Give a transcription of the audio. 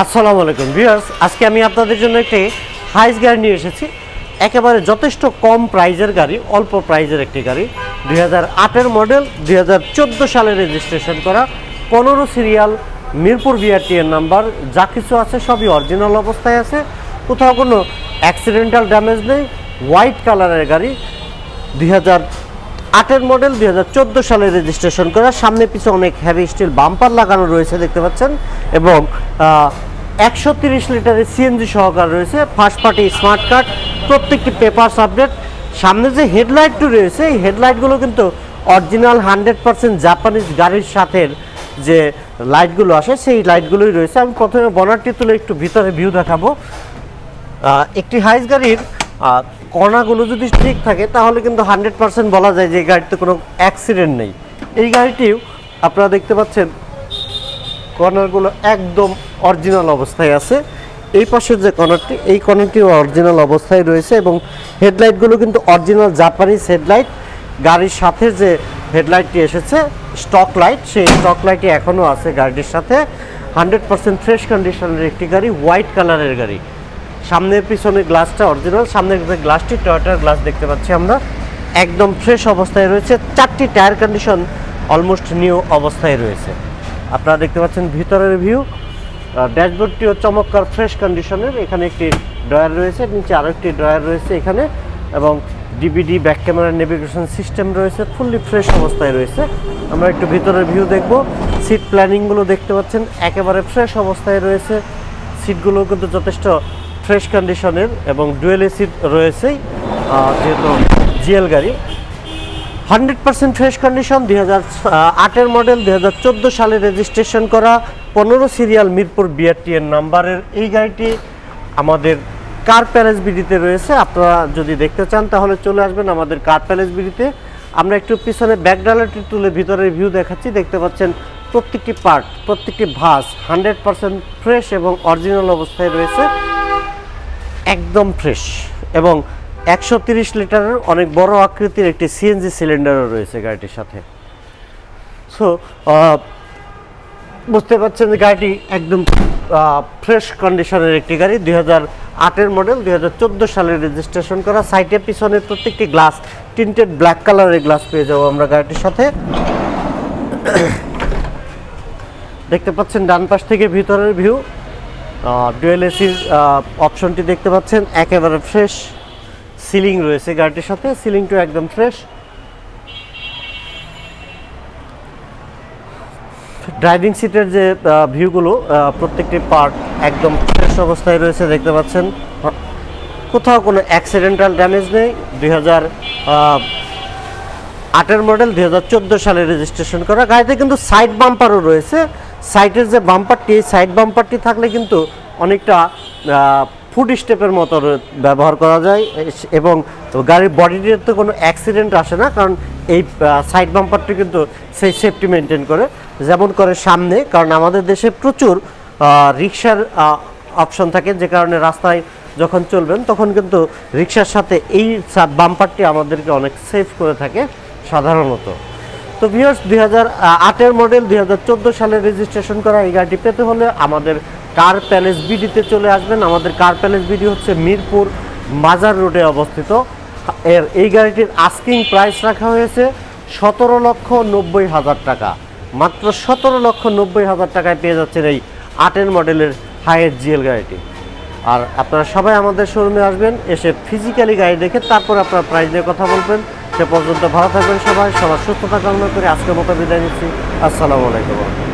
আসসালামু আলাইকুম ভিউয়ার্স, আজকে আমি আপনাদের জন্য একটি হাইস গাড়ি নিয়ে এসেছি। একেবারে যথেষ্ট কম প্রাইজের গাড়ি, অল্প প্রাইজের একটি গাড়ি। দুই হাজার মডেল, দুই হাজার চোদ্দ সালে রেজিস্ট্রেশন করা, পনেরো সিরিয়াল, মিরপুর বিআরটি এর নাম্বার, যা কিছু আছে সবই অরিজিনাল অবস্থায় আছে। কোথাও কোনো অ্যাক্সিডেন্টাল ড্যামেজ নেই হোয়াইট কালারের গাড়ি। দুই হাজার আটের মডেল দুই হাজার চোদ্দ সালে রেজিস্ট্রেশন করা। সামনে পিছে অনেক হেভি স্টিল বাম্পার লাগানো রয়েছে, দেখতে পাচ্ছেন। এবং একশো তিরিশ লিটারের সিএনজি সহকার রয়েছে। ফার্স্ট পার্টি স্মার্ট কার্ড প্রত্যেকটি পেপারস আপডেট সামনে যে হেডলাইটটি রয়েছে, এই হেডলাইটগুলো কিন্তু অরিজিনাল হান্ড্রেড পার্সেন্ট জাপানিজ গাড়ির সাথে যে লাইটগুলো আসে, সেই লাইটগুলোই রয়েছে। আমি প্রথমে বনারটি তুলে একটু ভিতরে ভিউ দেখাবো। একটি হাইস গাড়ির আহ, কণাগুলো যদি ঠিক থাকে তাহলে কিন্তু হান্ড্রেড পার্সেন্ট বলা যায় যে গাড়িতে কোনো অ্যাক্সিডেন্ট নেই। এই গাড়িটিও আপনারা দেখতে পাচ্ছেন কর্নারগুলো একদম অরিজিনাল অবস্থায় আছে। এই পাশের যে কর্নারটি এই কর্নারটিও অরিজিনাল অবস্থায় রয়েছে এবং হেডলাইটগুলো কিন্তু অরিজিনাল জাপানিজ হেডলাইট গাড়ির সাথে যে হেডলাইটটি এসেছে স্টক লাইট সেই স্টক লাইটটি এখনও আছে গাড়িটির সাথে। হান্ড্রেড পার্সেন্ট ফ্রেশ কন্ডিশনের একটি গাড়ি হোয়াইট কালারের গাড়ি। সামনের পিছনে গ্লাসটা অরিজিনাল সামনের গ্লাসটি টয়টার গ্লাস দেখতে পাচ্ছি আমরা, একদম ফ্রেশ অবস্থায় রয়েছে, চারটি টায়ার কন্ডিশন অলমোস্ট নিউ অবস্থায় রয়েছে। আপনারা দেখতে পাচ্ছেন ভিতরের ভিউ ড্যাশবোর্ডটিও চমৎকার ফ্রেশ কন্ডিশনের এখানে একটি ড্রয়ার রয়েছে, নিচে আরও একটি ড্রয়ার রয়েছে এখানে, এবং DVD back camera navigation system রয়েছে ফুললি ফ্রেশ অবস্থায় রয়েছে। আমরা একটু ভিতরের ভিউ দেখব সিট প্ল্যানিংগুলো দেখতে পাচ্ছেন, একেবারে ফ্রেশ অবস্থায় রয়েছে। সিটগুলো কিন্তু যথেষ্ট ফ্রেশ কন্ডিশনের এবং ডুয়েল রয়েছেই আহ, যেহেতু জিএল গাড়ি। হান্ড্রেড পার্সেন্ট ফ্রেশ কন্ডিশন দুই হাজার আটের মডেল দুই হাজার চোদ্দ সালে রেজিস্ট্রেশন করা পনেরো সিরিয়াল মিরপুর বিআরটি এর নাম্বারের এই গাড়িটি আমাদের কার প্যালেস বিডিতে রয়েছে। আপনারা যদি দেখতে চান তাহলে চলে আসবেন আমাদের কার প্যালেস বিডিতে। আমরা একটু পিছনে ব্যাকডালারটি তুলে ভিতরের ভিউ দেখাচ্ছি। দেখতে পাচ্ছেন প্রত্যেকটি পার্ট প্রত্যেকটি ভাস হান্ড্রেড পার্সেন্ট ফ্রেশ এবং অরিজিনাল অবস্থায় রয়েছে। একদম ফ্রেশ এবং একশো তিরিশ লিটারের অনেক বড় আকৃতির একটি সিএনজি সিলিন্ডারও রয়েছে গাড়িটির সাথে। সো বুঝতে পারছেন যে গাড়িটি একদম ফ্রেশ কন্ডিশনের একটি গাড়ি। দুই হাজার আটের মডেল দুই হাজার চোদ্দ সালে রেজিস্ট্রেশন করা। সাইটের পিছনে প্রত্যেকটি গ্লাস টিন্টেড ব্ল্যাক কালারের গ্লাস পেয়ে যাব আমরা গাড়িটির সাথে। দেখতে পাচ্ছেন ডান পাশ থেকে ভিতরের ভিউ ডুয়েল এসির অপশনটি দেখতে পাচ্ছেন, একেবারে ফ্রেশ সিলিং রয়েছে গাড়িটির সাথে সিলিংটা একদম ফ্রেশ ড্রাইভিং সিটের যে ভিউগুলো প্রত্যেকটি পার্ট একদম ফ্রেশ অবস্থায় রয়েছে, দেখতে পাচ্ছেন। কোথাও কোনো অ্যাক্সিডেন্টাল ড্যামেজ নেই। দুই হাজার আটের মডেল দুই হাজার চোদ্দ সালে রেজিস্ট্রেশন করা। গাড়িতে কিন্তু সাইড বাম্পারও রয়েছে। সাইডের যে বাম্পারটি সাইড বাম্পারটি থাকলে কিন্তু অনেকটা ফুড স্টেপের মতো ব্যবহার করা যায়। এবং গাড়ির বডিটির তো কোনো অ্যাক্সিডেন্ট আসে না, কারণ এই সাইড বাম্পারটি কিন্তু সেই সেফটি মেনটেন করে। যেমন করে সামনে, কারণ আমাদের দেশে প্রচুর রিক্সার অপশন থাকে, যে কারণে রাস্তায় যখন চলবেন, তখন কিন্তু রিক্সার সাথে এই বাম্পারটি আমাদেরকে অনেক সেফ করে থাকে। সাধারণত। তো ভিউয়ার্স দুই হাজার আটের মডেল দুই হাজার চোদ্দ সালে রেজিস্ট্রেশন করা এই গাড়িটি পেতে হলে আমাদের কার প্যালেস বিডিতে চলে আসবেন। আমাদের কার প্যালেস বিডি হচ্ছে মিরপুর মাজার রোডে অবস্থিত। এর, এই গাড়িটির আস্কিং প্রাইস রাখা হয়েছে সতেরো লক্ষ নব্বই হাজার টাকা। মাত্র সতেরো লক্ষ নব্বই হাজার টাকায় পেয়ে যাচ্ছেন এই আটের মডেলের হাইয়ের জিএল গাড়িটি। আর আপনারা সবাই আমাদের শোরুমে আসবেন, এসে ফিজিক্যালি গাড়ি দেখে তারপর আপনারা প্রাইস নিয়ে কথা বলবেন। সে পর্যন্ত ভালো থাকবেন সবাই, সবার সুস্থতা কামনা করে আজকের মতো বিদায় নিচ্ছি। আসসালামু আলাইকুম।